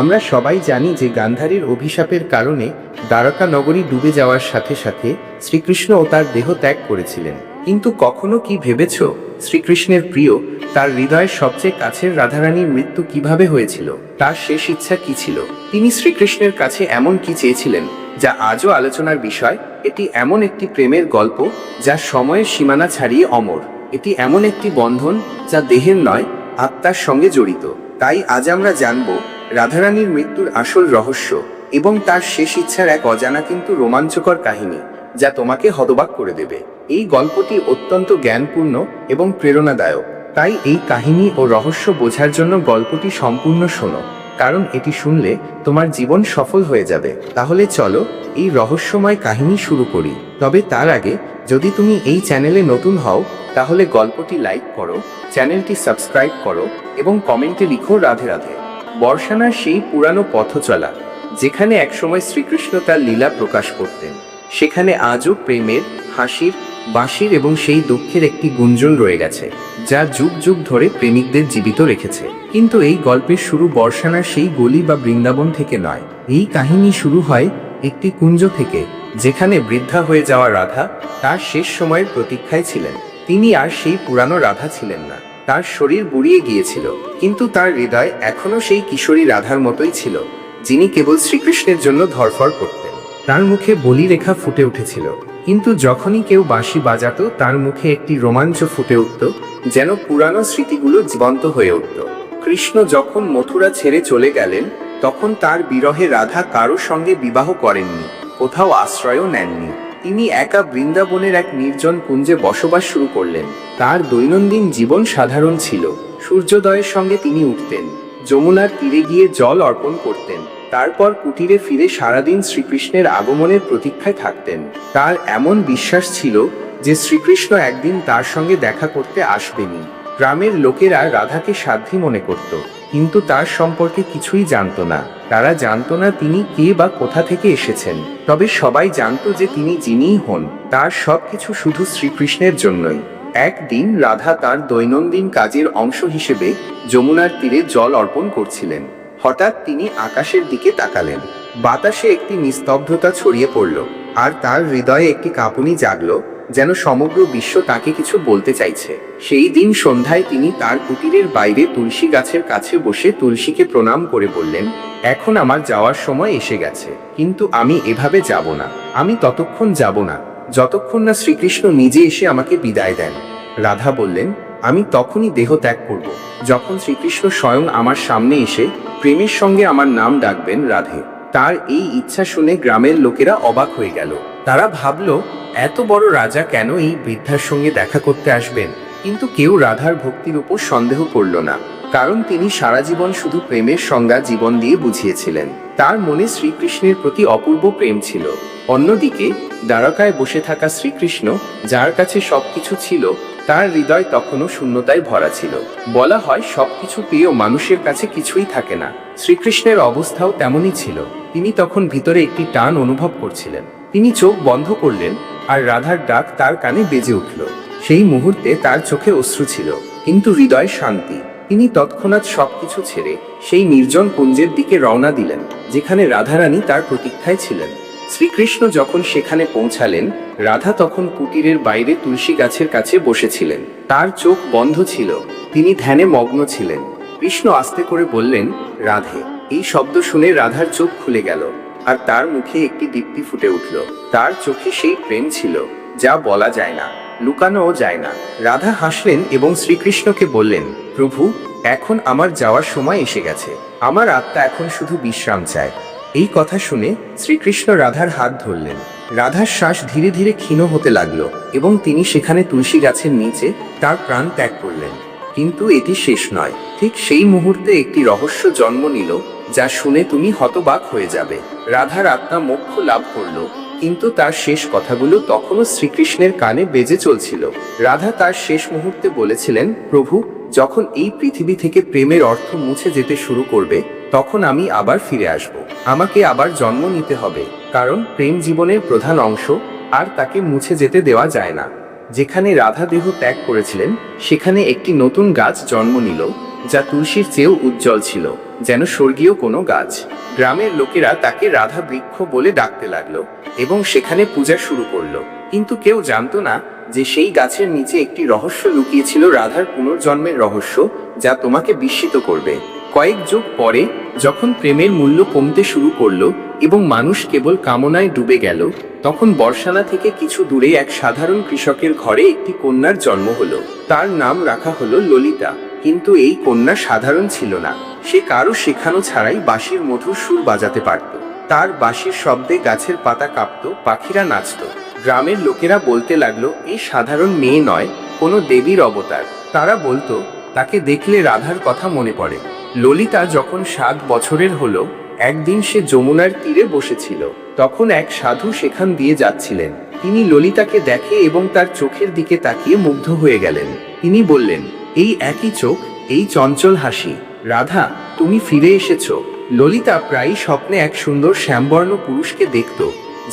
আমরা সবাই জানি যে গান্ধারীর অভিশাপের কারণে দ্বারকা নগরী ডুবে যাওয়ার সাথে সাথে শ্রীকৃষ্ণ ও তার দেহ ত্যাগ করেছিলেন। কিন্তু কখনো কি ভেবেছ, শ্রীকৃষ্ণের প্রিয়, তার হৃদয়ের সবচেয়ে কাছের রাধারানীর মৃত্যু কীভাবে হয়েছিল? তার শেষ ইচ্ছা কি ছিল? তিনি শ্রীকৃষ্ণের কাছে এমন কি চেয়েছিলেন, যা আজও আলোচনার বিষয়? এটি এমন একটি প্রেমের গল্প, যা সময়ের সীমানা ছাড়িয়ে অমর। এটি এমন একটি বন্ধন, যা দেহের নয়, আত্মার সঙ্গে জড়িত। তাই আজ আমরা জানব রাধারানীর মৃত্যুর আসল রহস্য এবং তার শেষ ইচ্ছার এক অজানা কিন্তু রোমাঞ্চকর কাহিনী, যা তোমাকে হতবাক করে দেবে। এই গল্পটি অত্যন্ত জ্ঞানপূর্ণ এবং প্রেরণাদায়ক। তাই এই কাহিনী ও রহস্য বোঝার জন্য গল্পটি সম্পূর্ণ শোনো, কারণ এটি শুনলে তোমার জীবন সফল হয়ে যাবে। তাহলে চলো এই রহস্যময় কাহিনী শুরু করি। তবে তার আগে, যদি তুমি এই চ্যানেলে নতুন হও, তাহলে গল্পটি লাইক করো, চ্যানেলটি সাবস্ক্রাইব করো এবং কমেন্টে লিখো রাধে রাধে। বর্ষানার সেই পুরানো পথ চলা যেখানে একসময় শ্রীকৃষ্ণ তার লীলা প্রকাশ করতেন। সেখানে আজও প্রেমের, হাসির, বাঁশির এবং সেই দুঃখের একটি গুঞ্জন রয়ে গেছে, যা যুগ যুগ ধরে প্রেমিকদের জীবিত রেখেছে। কিন্তু এই গল্পের শুরু বর্ষানার সেই গলি বা বৃন্দাবন থেকে নয়, এই কাহিনী শুরু হয় একটি কুঞ্জ থেকে, যেখানে বৃদ্ধা হয়ে যাওয়া রাধা তার শেষ সময়ের প্রতীক্ষায় ছিলেন। তিনি আর সেই পুরানো রাধা ছিলেন না। তার শরীর বুড়িয়ে গিয়েছিল, কিন্তু তার হৃদয় এখনও সেই কিশোরী রাধার মতোই ছিল, যিনি কেবল শ্রীকৃষ্ণের জন্য ধরফর করতেন। তার মুখে বলি রেখা ফুটে উঠেছিল, কিন্তু যখনই কেউ বাঁশি বাজাতো, তার মুখে একটি রোমাঞ্চ ফুটে উঠত, যেন পুরানো স্মৃতিগুলো জীবন্ত হয়ে উঠত। কৃষ্ণ যখন মথুরা ছেড়ে চলে গেলেন, তখন তার বিরহে রাধা কারও সঙ্গে বিবাহ করেননি, কোথাও আশ্রয়ও নেননি। তিনি একা বৃন্দাবনের এক নির্জন কুঞ্জে বসবাস শুরু করলেন। তার দৈনন্দিন জীবন সাধারণ ছিল। সূর্যোদয়ের সঙ্গে তিনি উঠতেন। যমুনার তীরে গিয়ে জল অর্পণ করতেন। তারপর কুটিরে ফিরে সারাদিন শ্রীকৃষ্ণের আগমনের প্রতীক্ষায় থাকতেন। তার এমন বিশ্বাস ছিল যে শ্রীকৃষ্ণ একদিন তার সঙ্গে দেখা করতে আসবেনি গ্রামের লোকেরা রাধাকে সাধ্যী মনে করত। কিন্তু তার সম্পর্কে কিছুই জানতো না। তারা জানতো না তিনি কে বা কোথা থেকে এসেছেন। তবে সবাই জানতো যে তিনি যিনিই হন, তার সবকিছু শুধু শ্রীকৃষ্ণের জন্যই। একদিন রাধা তার দৈনন্দিন কাজের অংশ হিসেবে যমুনার তীরে জল অর্পণ করছিলেন। হঠাৎ তিনি আকাশের দিকে তাকালেন। বাতাসে একটি নিস্তব্ধতা ছড়িয়ে পড়ল, আর তার হৃদয়ে একটি কাঁপুনি জাগলো। যেন সমগ্র বিশ্ব তাকে কিছু বলতে চাইছে। সেই দিন সন্ধ্যায় তিনি তার কুটিরের বাইরে তুলসী গাছের কাছে বসে তুলসীকে প্রণাম করে বললেন, এখন আমার যাওয়ার সময় এসে গেছে, কিন্তু আমি এভাবে যাব না, আমি ততক্ষণ যাব না, যতক্ষণ না শ্রীকৃষ্ণ নিজে এসে আমাকে বিদায় দেন। রাধা বললেন, আমি তখনই দেহ ত্যাগ করব, যখন শ্রীকৃষ্ণ স্বয়ং আমার সামনে এসে প্রেমের সঙ্গে আমার নাম ডাকবেন রাধে। তার এই ইচ্ছা শুনে গ্রামের লোকেরা অবাক হয়ে গেল। তারা ভাবল, এত বড় রাজা কেন এই বৃদ্ধার সঙ্গে দেখা করতে আসবেন? কিন্তু কেউ রাধার ভক্তির উপর সন্দেহ করল না, কারণ তিনি সারা জীবন শুধু প্রেমের সংজ্ঞা জীবন দিয়ে বুঝিয়েছিলেন। তার মনে শ্রীকৃষ্ণের প্রতি অপূর্ব প্রেম ছিল। অন্যদিকে, দ্বারকায় বসে থাকা শ্রীকৃষ্ণ, যার কাছে সবকিছু ছিল, তার হৃদয় তখনও শূন্যতায় ভরা ছিল। বলা হয়, সবকিছু পেয়েও মানুষের কাছে কিছুই থাকে না। শ্রীকৃষ্ণের অবস্থাও তেমনই ছিল। তিনি তখন ভিতরে একটি টান অনুভব করছিলেন। তিনি চোখ বন্ধ করলেন আর রাধার ডাক তার কানে বেজে উঠল। সেই মুহূর্তে তার চোখে অশ্রু ছিল, কিন্তু হৃদয় শান্তি। তিনি তৎক্ষণাৎ সবকিছু ছেড়ে সেই নির্জন কুঞ্জের দিকে রওনা দিলেন, যেখানে রাধারানী তার প্রতীক্ষায় ছিলেন। শ্রীকৃষ্ণ যখন সেখানে পৌঁছালেন, রাধা তখন কুটিরের বাইরে তুলসী গাছের কাছে বসেছিলেন। তার চোখ বন্ধ ছিল, তিনি ধ্যানে মগ্ন ছিলেন। কৃষ্ণ আস্তে করে বললেন, রাধে। এই শব্দ শুনে রাধার চোখ খুলে গেল। আর তার মুখে একটি দীপ্তি ফুটে উঠল। তার চোখে সেই প্রেম ছিল, যা বলা যায় না, লুকানোও যায় না। রাধা হাসলেন এবং শ্রীকৃষ্ণকে বললেন, প্রভু, এখন আমার যাওয়ার সময় এসে গেছে। আমার আত্মা এখন শুধু বিশ্রাম চায়। এই কথা শুনে শ্রীকৃষ্ণ রাধার হাত ধরলেন। রাধার শ্বাস ধীরে ধীরে ক্ষীণ হতে লাগল এবং তিনি সেখানে তুলসী গাছের নিচে তার প্রাণ ত্যাগ করলেন। কিন্তু এটি শেষ নয়। ঠিক সেই মুহূর্তে একটি রহস্য জন্ম নিল যা শুনে তুমি হতবাক হয়ে যাবে। রাধার আত্মা মোক্ষ লাভ করল, কিন্তু তার শেষ কথাগুলো তখনও শ্রীকৃষ্ণের কানে বেজে চলছিল। রাধা তার শেষ মুহূর্তে বলেছিলেন, প্রভু, যখন এই পৃথিবী থেকে প্রেমের অর্থ মুছে যেতে শুরু করবে, তখন আমি আবার ফিরে আসব। আমাকে আবার জন্ম নিতে হবে, কারণ প্রেম জীবনের প্রধান অংশ, আর তাকে মুছে যেতে দেওয়া যায় না। যেখানে রাধা দেহ ত্যাগ করেছিলেন, সেখানে একটি নতুন গাছ জন্ম নিল যা তুলসীর চেয়েও উজ্জ্বল ছিল, যেন স্বর্গীয় কোনো গাছ। গ্রামের লোকেরা তাকে রাধা বৃক্ষ বলে ডাকতে লাগল এবং সেখানে পূজা শুরু করল। কিন্তু কেউ জানতো না যে সেই গাছের নিচে একটি রহস্য লুকিয়েছিল রাধার পুনর্জন্মের রহস্য, যা তোমাকে বিস্মিত করবে। কয়েক যুগ পরে, যখন প্রেমের মূল্য কমতে শুরু করল এবং মানুষ কেবল কামনায় ডুবে গেল, তখন বর্ষানা থেকে কিছু দূরে এক সাধারণ কৃষকের ঘরে একটি কন্যার জন্ম হলো। তার নাম রাখা হলো ললিতা। কিন্তু এই কন্যা সাধারণ ছিল না। সে কারও শেখানো ছাড়াই বাঁশির মধুর সুর বাজাতে পারত। তার বাঁশির শব্দে গাছের পাতা কাঁপত, পাখিরা নাচত। গ্রামের লোকেরা বলতে লাগল এই সাধারণ মেয়ে নয়, কোনো দেবীর অবতার। তারা বলতো, তাকে দেখলে রাধার কথা মনে পড়ে। ললিতা যখন সাত বছরের হলো, একদিন সে যমুনার তীরে বসেছিল। তখন এক সাধু সেখান দিয়ে যাচ্ছিলেন। তিনি ললিতাকে দেখে এবং তার চোখের দিকে তাকিয়ে মুগ্ধ হয়ে গেলেন। তিনি বললেন এই একই চোখ, এই চঞ্চল হাসি। রাধা, তুমি ফিরে এসেছ। ললিতা প্রায়ই স্বপ্নে এক সুন্দর শ্যামবর্ণ পুরুষকে দেখত,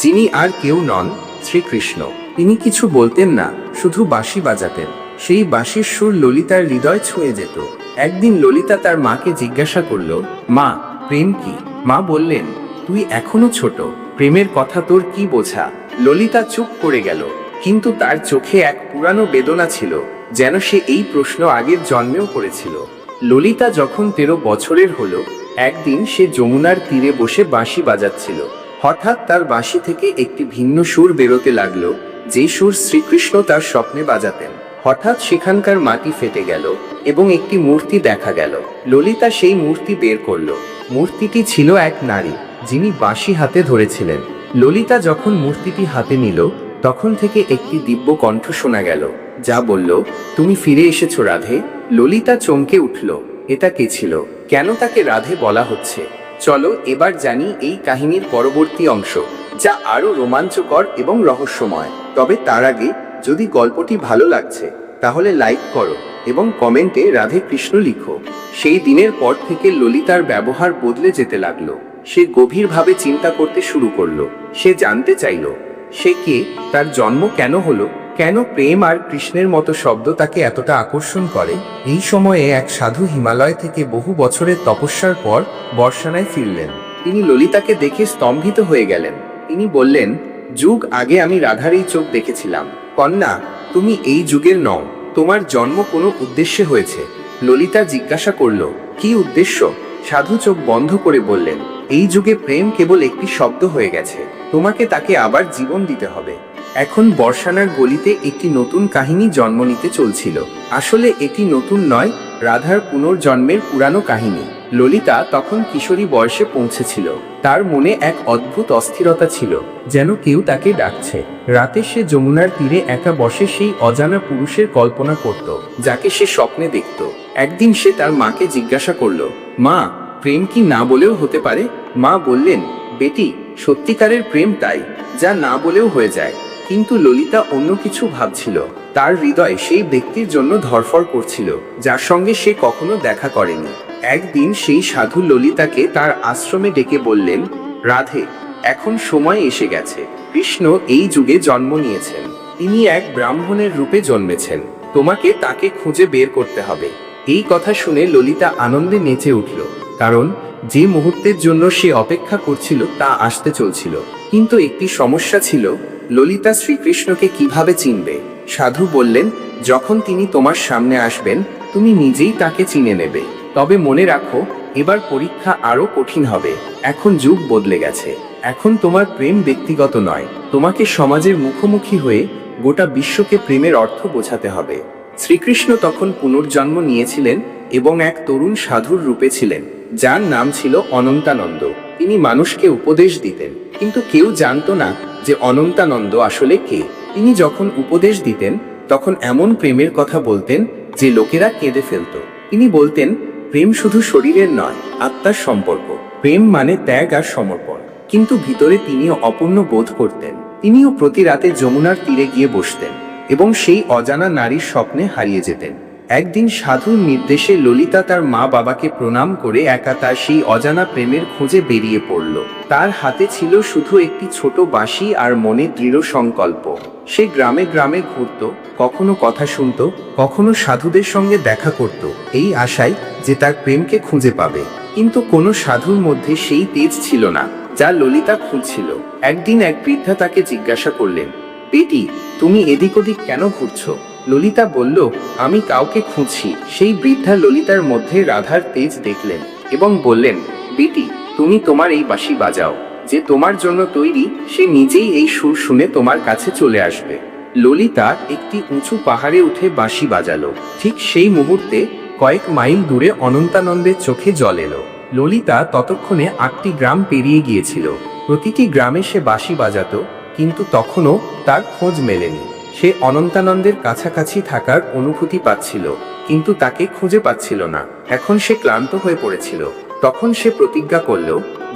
যিনি আর কেউ নন, শ্রীকৃষ্ণ। তিনি কিছু বলতেন না, শুধু বাঁশি বাজাতেন। সেই বাঁশির সুর ললিতার হৃদয় ছুঁয়ে যেত। একদিন ললিতা তার মাকে জিজ্ঞাসা করল, মা, প্রেম কি? মা বললেন, তুই এখনও ছোট, প্রেমের কথা তোর কি বোঝা? ললিতা চুপ করে গেল, কিন্তু তার চোখে এক পুরানো বেদনা ছিল। যেন সে এই প্রশ্ন আগের জন্মেও করেছিল। ললিতা যখন তেরো বছরের হলো, একদিন সে যমুনার তীরে বসে বাঁশি বাজাচ্ছিল। হঠাৎ তার বাঁশি থেকে একটি ভিন্ন সুর বেরোতে লাগল যে সুর শ্রীকৃষ্ণ তার স্বপ্নে বাজাতেন। হঠাৎ সেখানকার মাটি ফেটে গেল এবং একটি মূর্তি দেখা গেল। ললিতা সেই মূর্তি বের করল। মূর্তিটি ছিল এক নারী, যিনি বাঁশি হাতে ধরেছিলেন। ললিতা যখন মূর্তিটি হাতে নিল, তখন থেকে একটি দিব্য কণ্ঠ শোনা গেল। যা বলল, তুমি ফিরে এসেছ রাধে। ললিতা চমকে উঠল, এটা কে ছিল? কেন তাকে রাধে বলা হচ্ছে? চলো এবার জানি এই কাহিনীর পরবর্তী অংশ, যা আরও রোমাঞ্চকর এবং রহস্যময়। তবে তার আগে যদি গল্পটি ভালো লাগছে, তাহলে লাইক করো এবং কমেন্টে রাধে কৃষ্ণ লিখো। সেই দিনের পর থেকে ললিতার ব্যবহার বদলে যেতে লাগল। সে গভীরভাবে চিন্তা করতে শুরু করল। সে জানতে চাইল, সে কে, তার জন্ম কেন হলো? কেন প্রেম আর কৃষ্ণের মতো শব্দ তাকে এতটা আকর্ষণ করে? এই সময়ে এক সাধু হিমালয় থেকে বহু বছরের তপস্যার পর বর্ষানায় ফিরলেন। তিনি ললিতাকে দেখে স্তম্ভিত হয়ে গেলেন। তিনি বললেন, যুগ আগে আমি রাধার এই চোখ দেখেছিলাম। কন্যা, তুমি এই যুগের নও। তোমার জন্ম কোনো উদ্দেশ্যে হয়েছে। ললিতা জিজ্ঞাসা করল, কি উদ্দেশ্য? সাধু চোখ বন্ধ করে বললেন এই যুগে প্রেম কেবল একটি শব্দ হয়ে গেছে। তোমাকে তাকে আবার জীবন দিতে হবে। এখন বর্ষানার গলিতে একটি নতুন কাহিনী জন্ম নিতে চলছিল। আসলে এটি নতুন নয়, রাধার পুনর্জন্মের পুরানো কাহিনী। ললিতা তখন কিশোরী বয়সে পৌঁছেছিল। তার মনে এক অদ্ভুত অস্থিরতা ছিল, যেন কেউ তাকে ডাকছে। রাতে সে যমুনার তীরে একা বসে সেই অজানা পুরুষের কল্পনা করত, যাকে সে স্বপ্নে দেখত। একদিন সে তার মাকে জিজ্ঞাসা করল, মা প্রেম কি না বলেও হতে পারে? মা বললেন, বেটি, সত্যিকারের প্রেম তাই, যা না বলেও হয়ে যায়। কিন্তু ললিতা অন্য কিছু ভাবছিল। তার হৃদয় সেই ব্যক্তির জন্য ধরফর করছিল, যার সঙ্গে সে কখনো দেখা করেনি। একদিন সেই সাধু ললিতাকে তার আশ্রমে ডেকে বললেন, রাধে, এখন সময় এসে গেছে। কৃষ্ণ এই যুগে জন্ম নিয়েছেন। তিনি এক ব্রাহ্মণের রূপে জন্মেছেন। তোমাকে তাকে খুঁজে বের করতে হবে। এই কথা শুনে ললিতা আনন্দে নেচে উঠল। কারণ যে মুহূর্তের জন্য সে অপেক্ষা করছিল তা আসতে চলছিল। কিন্তু একটি সমস্যা ছিল, ললিতা শ্রীকৃষ্ণকে কীভাবে চিনবে? সাধু বললেন, যখন তিনি তোমার সামনে আসবেন, তুমি নিজেই তাকে চিনে নেবে। তবে মনে রাখো, এবার পরীক্ষা আরও কঠিন হবে। এখন যুগ বদলে গেছে। এখন তোমার প্রেম ব্যক্তিগত নয়। তোমাকে সমাজের মুখোমুখি হয়ে গোটা বিশ্বকে প্রেমের অর্থ বোঝাতে হবে। শ্রীকৃষ্ণ তখন পুনর্জন্ম নিয়েছিলেন এবং এক তরুণ সাধুর রূপে ছিলেন। যার নাম ছিল অনন্তানন্দ। তিনি মানুষকে উপদেশ দিতেন, কিন্তু কেউ জানতো না যে অনন্তানন্দ আসলে কে। তিনি যখন উপদেশ দিতেন, তখন এমন প্রেমের কথা বলতেন যে লোকেরা কেঁদে ফেলতো। তিনি বলতেন, প্রেম শুধু শরীরের নয়, আত্মার সম্পর্ক। প্রেম মানে ত্যাগ আর সমর্পণ। কিন্তু ভিতরে তিনিও অপূর্ণ বোধ করতেন। তিনিও প্রতি রাতে যমুনার তীরে গিয়ে বসতেন এবং সেই অজানা নারীর স্বপ্নে হারিয়ে যেতেন। একদিন সাধুর নির্দেশে ললিতা তার মা বাবাকে প্রণাম করে একা তার সেই অজানা প্রেমের খোঁজে বেরিয়ে পড়ল। তার হাতে ছিল শুধু একটি ছোট বাঁশি আর মনে দৃঢ় সংকল্প। সে গ্রামে গ্রামে ঘুরত, কখনো কথা শুনত, কখনো সাধুদের সঙ্গে দেখা করত। এই আশায় যে তার প্রেমকে খুঁজে পাবে। কিন্তু কোনো সাধুর মধ্যে সেই তেজ ছিল না, যা ললিতা খুঁজছিল। একদিন এক বৃদ্ধা তাকে জিজ্ঞাসা করলেন বেটি তুমি এদিক ওদিক কেন ঘুরছো? ললিতা বলল, আমি কাউকে খুঁজছি। সেই বৃদ্ধা ললিতার মধ্যে রাধার তেজ দেখলেন এবং বললেন, বিটি, তুমি তোমার এই বাঁশি বাজাও। যে তোমার জন্য তৈরি, সে নিজেই এই সুর শুনে তোমার কাছে চলে আসবে। ললিতা একটি উঁচু পাহাড়ে উঠে বাঁশি বাজালো। ঠিক সেই মুহূর্তে কয়েক মাইল দূরে অনন্তানন্দের চোখে জল এলো। ললিতা ততক্ষণে আটটি গ্রাম পেরিয়ে গিয়েছিল। প্রতিটি গ্রামে সে বাঁশি বাজাতো, কিন্তু তখনও তার খোঁজ মেলেনি। সে অনন্তানন্দের কাছাকাছি থাকার অনুভূতি পাচ্ছিল, কিন্তু তাকে খুঁজে পাচ্ছিল না। এখন সে ক্লান্ত হয়ে পড়েছিল। তখন সে প্রতিজ্ঞা করল,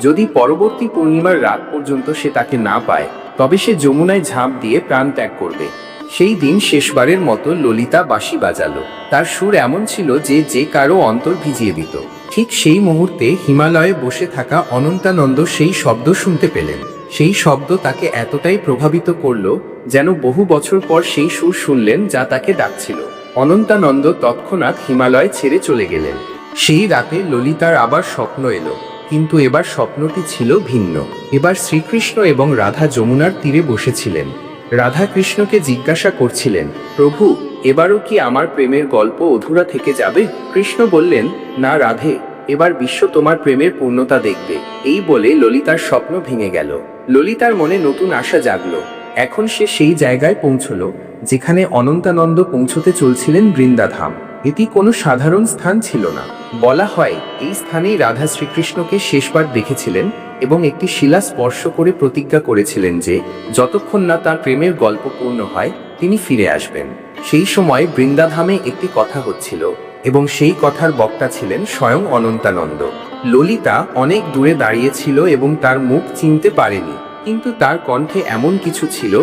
যদি পরবর্তী পূর্ণিমার রাত পর্যন্ত সে তাকে না পায়, তবে সে যমুনায় ঝাঁপ দিয়ে প্রাণ ত্যাগ করবে। সেই দিন শেষবারের মতো ললিতা বাঁশি বাজালো। তার সুর এমন ছিল যে যে কারও অন্তর ভিজিয়ে দিত। ঠিক সেই মুহূর্তে হিমালয়ে বসে থাকা অনন্তানন্দ সেই শব্দ শুনতে পেলেন। সেই শব্দ তাকে এতটাই প্রভাবিত করল যেন বহু বছর পর সেই সুর শুনলেন যা তাকে ডাকছিল। অনন্তানন্দ তৎক্ষণাৎ হিমালয় ছেড়ে চলে গেলেন। সেই রাতে ললিতার আবার স্বপ্ন এলো, কিন্তু এবার স্বপ্নটি ছিল ভিন্ন। এবার শ্রীকৃষ্ণ এবং রাধা যমুনার তীরে বসেছিলেন। রাধা কৃষ্ণকে জিজ্ঞাসা করছিলেন, প্রভু, এবারও কি আমার প্রেমের গল্প অধুরা থেকে যাবে? কৃষ্ণ বললেন, না রাধে, এবার বিশ্ব তোমার প্রেমের পূর্ণতা দেখবে। এই বলে ললিতার স্বপ্ন ভেঙে গেল। ললিতার মনে নতুন আশা জাগলো। এখন সে সেই জায়গায় পৌঁছলো, যেখানে অনন্তানন্দ পৌঁছতে চলছিলেন বৃন্দাধাম। এটি কোনো সাধারণ স্থান ছিল না। বলা হয়, এই স্থানেই রাধা শ্রীকৃষ্ণকে শেষবার দেখেছিলেন এবং একটি শিলা স্পর্শ করে প্রতিজ্ঞা করেছিলেন যে, যতক্ষণ না তার প্রেমের গল্প পূর্ণ হয়, তিনি ফিরে আসবেন। সেই সময় বৃন্দাধামে একটি কথা হচ্ছিল এবং সেই কথার বক্তা ছিলেন স্বয়ং অনন্তানন্দ। ললিতা অনেক দূরে দাঁড়িয়েছিল এবং তার মুখ চিনতে পারেনি। কিন্তু তার কণ্ঠে এমন কিছু ছিল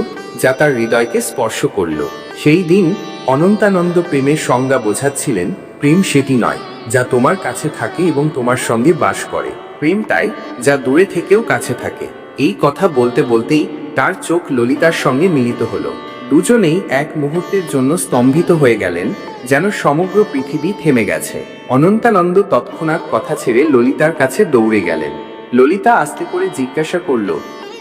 যা তার হৃদয়কে স্পর্শ করল। সেই দিন অনন্তানন্দ প্রেমের সংজ্ঞা বোঝাচ্ছিলেন, প্রেম সেটি নয়, যা তোমার কাছে থাকে এবং তোমার সঙ্গে বাস করে। প্রেম তাই যা দূরে থেকেও কাছে থাকে। এই কথা বলতে বলতেই তার চোখ ললিতার সঙ্গে মিলিত হলো। দুজনেই এক মুহূর্তের জন্য স্তম্ভিত হয়ে গেলেন, যেন সমগ্র পৃথিবী থেমে গেছে। অনন্তানন্দ তৎক্ষণাৎ কথা ছেড়ে ললিতার কাছে দৌড়ে গেলেন। ললিতা আস্তে করে জিজ্ঞাসা করল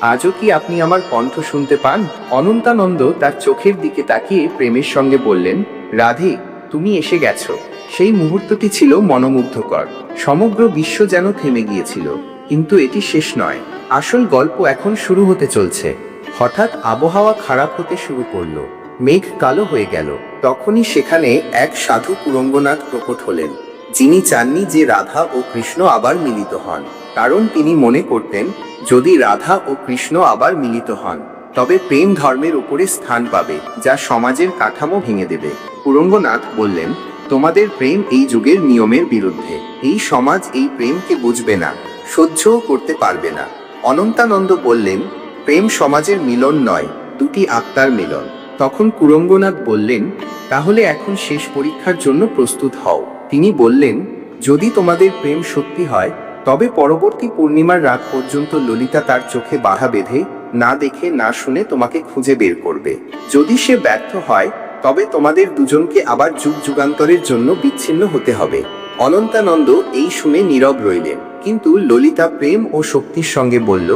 আজও কি আপনি আমার কণ্ঠ শুনতে পান? অনন্তানন্দ তার চোখের দিকে তাকিয়ে প্রেমের সঙ্গে বললেন, রাধে, তুমি এসে গেছো। সেই মুহূর্তটি ছিল মনোমুগ্ধকর। সমগ্র বিশ্ব যেন থেমে গিয়েছিল। কিন্তু এটি শেষ নয়। আসল গল্প এখন শুরু হতে চলছে। হঠাৎ আবহাওয়া খারাপ হতে শুরু করল। মেঘ কালো হয়ে গেল। তখনই সেখানে এক সাধু কুরঙ্গনাথ প্রকট হলেন, যিনি চাননি যে রাধা ও কৃষ্ণ আবার মিলিত হন। কারণ তিনি মনে করতেন যদি রাধা ও কৃষ্ণ আবার মিলিত হন, তবে প্রেম ধর্মের উপরে স্থান পাবে, যা সমাজের কাঠামো ভেঙে দেবে। কুরঙ্গনাথ বললেন, তোমাদের প্রেম এই যুগের নিয়মের বিরুদ্ধে। এই সমাজ এই প্রেমকে বুঝবে না, সহ্যও করতে পারবে না। অনন্তানন্দ বললেন, প্রেম সমাজের মিলন নয়, দুটি আত্মার মিলন। তখন কুরঙ্গনাথ বললেন, তাহলে এখন শেষ পরীক্ষার জন্য প্রস্তুত হও। তিনি বললেন, যদি তোমাদের প্রেম সত্যি হয় তবে পরবর্তী পূর্ণিমার রাত পর্যন্ত ললিতা তার চোখে বাধা বেঁধে না দেখে না শুনে তোমাকে খুঁজে বের করবে। যদি সে ব্যর্থ হয়, তবে তোমাদের দুজনকে আবার যুগ যুগান্তরের জন্য বিচ্ছিন্ন হতে হবে। অনন্তানন্দ এই শুনে নীরব রইলেন। কিন্তু ললিতা প্রেম ও শক্তির সঙ্গে বলল,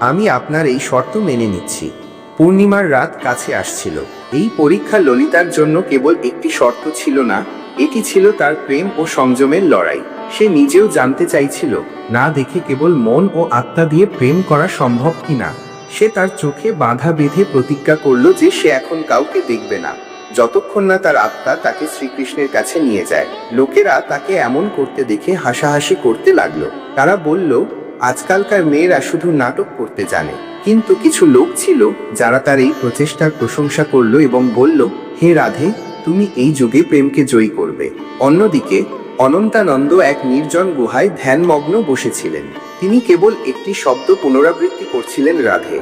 আমি আপনার এই শর্ত মেনে নিচ্ছি। পূর্ণিমার রাত কাছে আসছিল। এই পরীক্ষা ললিতার জন্য কেবল একটি শর্ত ছিল না, এটি ছিল তার প্রেম ও সংযমের লড়াই। সে নিজেও জানতে চাইছিল, না দেখে কেবল মন ও আত্মা দিয়ে প্রেম করা সম্ভব কিনা। সে তার চোখে বাঁধা বেঁধে প্রতিজ্ঞা করল যে সে এখন কাউকে দেখবে না। যতক্ষণ না তার আত্মা তাকে শ্রীকৃষ্ণের কাছে নিয়ে যায়, লোকেরা তাকে এমন করতে দেখে হাসাহাসি করতে লাগল। তারা বলল, আজকালকার মেয়েরা শুধু নাটক করতে জানে। কিন্তু কিছু লোক ছিল, যারা তার এই প্রচেষ্টার প্রশংসা করল এবং বলল, হে রাধে, তুমি এই যুগে প্রেমকে জয়ী করবে। অন্যদিকে অনন্তানন্দ এক নির্জন গুহায় ধ্যানমগ্ন বসেছিলেন। তিনি কেবল একটি শব্দ পুনরাবৃত্তি করছিলেন রাধে।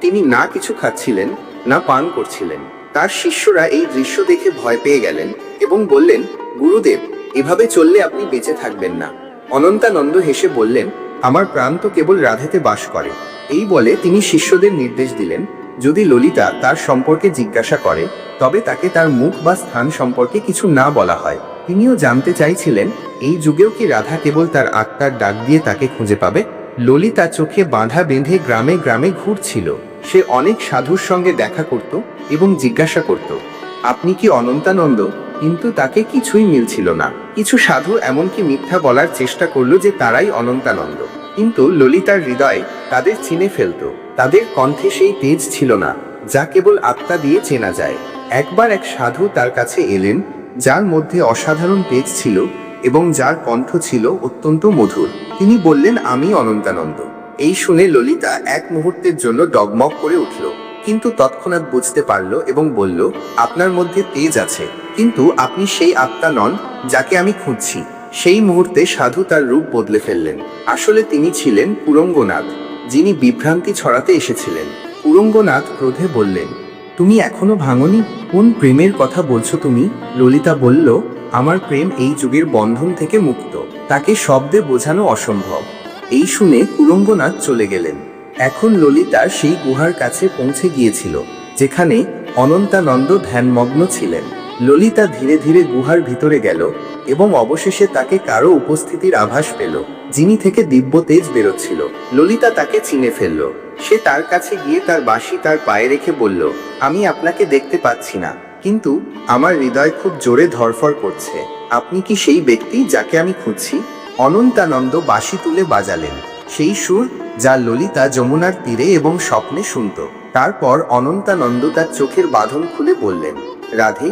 তিনি না কিছু খাচ্ছিলেন, না পান করছিলেন। তার শিষ্যরা এই দৃশ্য দেখে ভয় পেয়ে গেলেন এবং বললেন, গুরুদেব, এভাবে চললে আপনি বেঁচে থাকবেন না। অনন্তানন্দ হেসে বললেন, আমার প্রাণ তো কেবল রাধেতে বাস করে। এই বলে তিনি শিষ্যদের নির্দেশ দিলেন, যদি ললিতা তার সম্পর্কে জিজ্ঞাসা করে, তবে তাকে তার মুখ বা স্থান সম্পর্কে কিছু না বলা হয়। তিনিও জানতে চাইছিলেন, এই যুগেও কি রাধা কেবল তার আত্মার ডাক দিয়ে তাকে খুঁজে পাবে? ললিতা চোখে বাঁধা বেঁধে গ্রামে গ্রামে ঘুরছিল। সে অনেক সাধুর সঙ্গে দেখা করত এবং জিজ্ঞাসা করত, আপনি কি অনন্তানন্দ? কিন্তু তাকে কিছুই মিলছিল না। কিছু সাধু এমনকি মিথ্যা বলার চেষ্টা করল যে তারাই অনন্তানন্দ। কিন্তু ললিতার হৃদয়ে তাদের চিনে ফেলতো। তাদের কণ্ঠে সেই তেজ ছিল না, যা কেবল আত্মা দিয়ে চেনা যায়। একবার এক সাধু তার কাছে এলেন যার মধ্যে অসাধারণ তেজ ছিল এবং যার কণ্ঠ ছিল অত্যন্ত মধুর। তিনি বললেন, আমি অনন্তানন্দ। এই শুনে ললিতা এক মুহূর্তের জন্য ডগমগ করে উঠল, কিন্তু তৎক্ষণাৎ বুঝতে পারল এবং বলল, আপনার মধ্যে তেজ আছে, কিন্তু আপনি সেই আত্মা নন যাকে আমি খুঁজছি। সেই মুহূর্তে সাধু তার রূপ বদলে ফেললেন। আসলে তিনি ছিলেন পুরঙ্গনাথ যিনি বিভ্রান্তি ছড়াতে এসেছিলেন। পুরঙ্গনাথ ক্রোধে বললেন তুমি এখনও ভাঙনি? কোন প্রেমের কথা বলছো তুমি? ললিতা বলল, আমার প্রেম এই যুগের বন্ধন থেকে মুক্ত। তাকে শব্দে বোঝানো অসম্ভব। এই শুনে কুরঙ্গনাথ চলে গেলেন। এখন ললিতা সেই গুহার কাছে পৌঁছে গিয়েছিল, যেখানে অনন্তানন্দ ধ্যানমগ্ন ছিলেন। ললিতা ধীরে ধীরে গুহার ভিতরে গেল এবং অবশেষে তাকে কারও উপস্থিতির আভাস পেল। যিনি থেকে দিব্য তেজ বেরোচ্ছিল। ললিতা তাকে চিনে ফেলল। সে তার কাছে গিয়ে তার বাঁশি তার পায়ে রেখে বলল, আমি আপনাকে দেখতে পাচ্ছি না, কিন্তু আমার হৃদয় খুব জোরে ধরফর করছে। আপনি কি সেই ব্যক্তি যাকে আমি খুঁজছি? অনন্তানন্দ বাঁশি তুলে বাজালেন। সেই সুর যা ললিতা যমুনার তীরে এবং স্বপ্নে শুনত। তারপর অনন্তানন্দ তার চোখের বাঁধন খুলে বললেন, রাধে,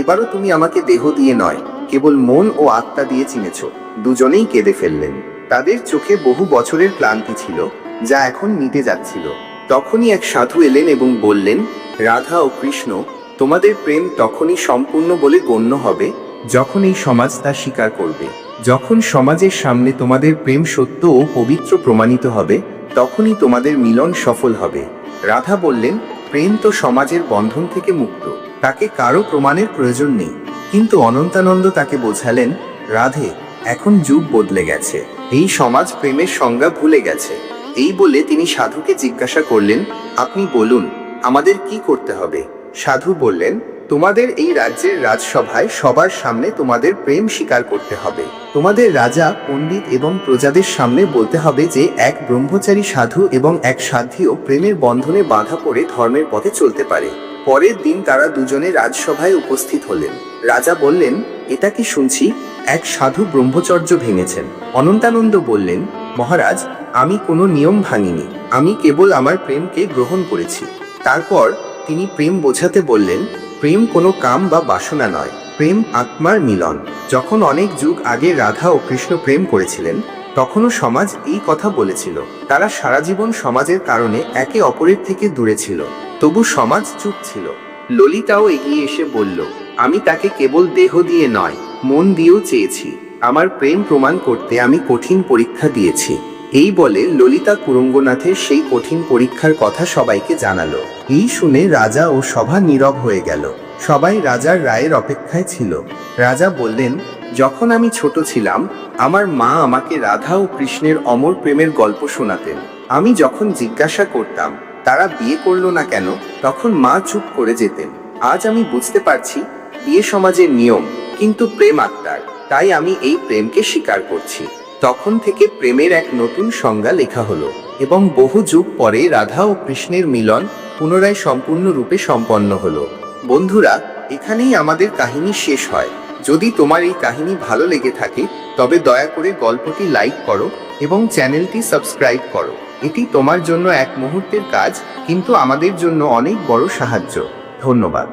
এবারও তুমি আমাকে দেহ দিয়ে নয়, কেবল মন ও আত্মা দিয়ে চিনেছ। দুজনেই কেঁদে ফেললেন। তাদের চোখে বহু বছরের ক্লান্তি ছিল, যা এখন মিটে যাচ্ছিল। তখনই এক সাধু এলেন এবং বললেন, রাধা ও কৃষ্ণ, তোমাদের প্রেম তখনই সম্পূর্ণ বলে গণ্য হবে, যখন এই সমাজ তা স্বীকার করবে। যখন সমাজের সামনে তোমাদের প্রেম সত্য ও পবিত্র প্রমাণিত হবে, তখনই তোমাদের মিলন সফল হবে। রাধা বললেন, প্রেম তো সমাজের বন্ধন থেকে মুক্ত, তাকে কারও প্রমাণের প্রয়োজন নেই। কিন্তু অনন্তানন্দ তাকে বোঝালেন, রাধে, এখন যুগ বদলে গেছে। এই সমাজ প্রেমের সংজ্ঞা ভুলে গেছে। এই বলে তিনি সাধুকে জিজ্ঞাসা করলেন, আপনি বলুন, আমাদের কি করতে হবে? সাধু বললেন, তোমাদের এই রাজ্যের রাজসভায় সবার সামনে তোমাদের প্রেম স্বীকার করতে হবে। তোমাদের রাজা, পণ্ডিত এবং প্রজাদের সামনে বলতে হবে যে, এক ব্রহ্মচারী সাধু এবং এক সাধ্যীও প্রেমের বন্ধনে বাধা পড়ে ধর্মের পথে চলতে পারে। পরের দিন তারা দুজনে রাজসভায় উপস্থিত হলেন। রাজা বললেন, এটা কি শুনছি? এক সাধু ব্রহ্মচর্য ভেঙেছেন। অনন্তানন্দ বললেন, মহারাজ, আমি কোনো নিয়ম ভাঙিনি। আমি কেবল আমার প্রেমকে গ্রহণ করেছি। তারপর তিনি প্রেম বোঝাতে বললেন, প্রেম কোনো কাম বা বাসনা নয়। প্রেম আত্মার মিলন। যখন অনেক যুগ আগে রাধা ও কৃষ্ণ প্রেম করেছিলেন, তখনও সমাজ এই কথা বলেছিল। তারা সারা জীবন সমাজের কারণে একে অপরের থেকে দূরে ছিল। তবু সমাজ চুপ ছিল। ললিতাও এগিয়ে এসে বলল, আমি তাকে কেবল দেহ দিয়ে নয় মন দিয়েও চেয়েছি। আমার প্রেম প্রমাণ করতে আমি কঠিন পরীক্ষা দিয়েছি। এই বলে ললিতা কুরঙ্গনাথের সেই কঠিন পরীক্ষার কথা সবাইকে জানালো। এই শুনে রাজা ও সভা নীরব হয়ে গেল। সবাই রাজার রায়ের অপেক্ষায় ছিল। রাজা বললেন, যখন আমি ছোট ছিলাম, আমার মা আমাকে রাধা ও কৃষ্ণের অমর প্রেমের গল্প শোনাতেন। আমি যখন জিজ্ঞাসা করতাম, তারা বিয়ে করল না কেন? তখন মা চুপ করে যেতেন। আজ আমি বুঝতে পারছি, বিয়ে সমাজের নিয়ম। কিন্তু প্রেম আত্মার। তাই আমি এই প্রেমকে স্বীকার করছি। তখন থেকে প্রেমের এক নতুন সংজ্ঞা লেখা হলো এবং বহু যুগ পরে রাধা ও কৃষ্ণের মিলন পুনরায় সম্পূর্ণরূপে সম্পন্ন হলো। বন্ধুরা, এখানেই আমাদের কাহিনী শেষ হয়। যদি তোমার এই কাহিনী ভালো লেগে থাকে, তবে দয়া করে গল্পটি লাইক করো এবং চ্যানেলটি সাবস্ক্রাইব করো। এটি তোমার জন্য এক মুহূর্তের কাজ, কিন্তু আমাদের জন্য অনেক বড় সাহায্য। ধন্যবাদ।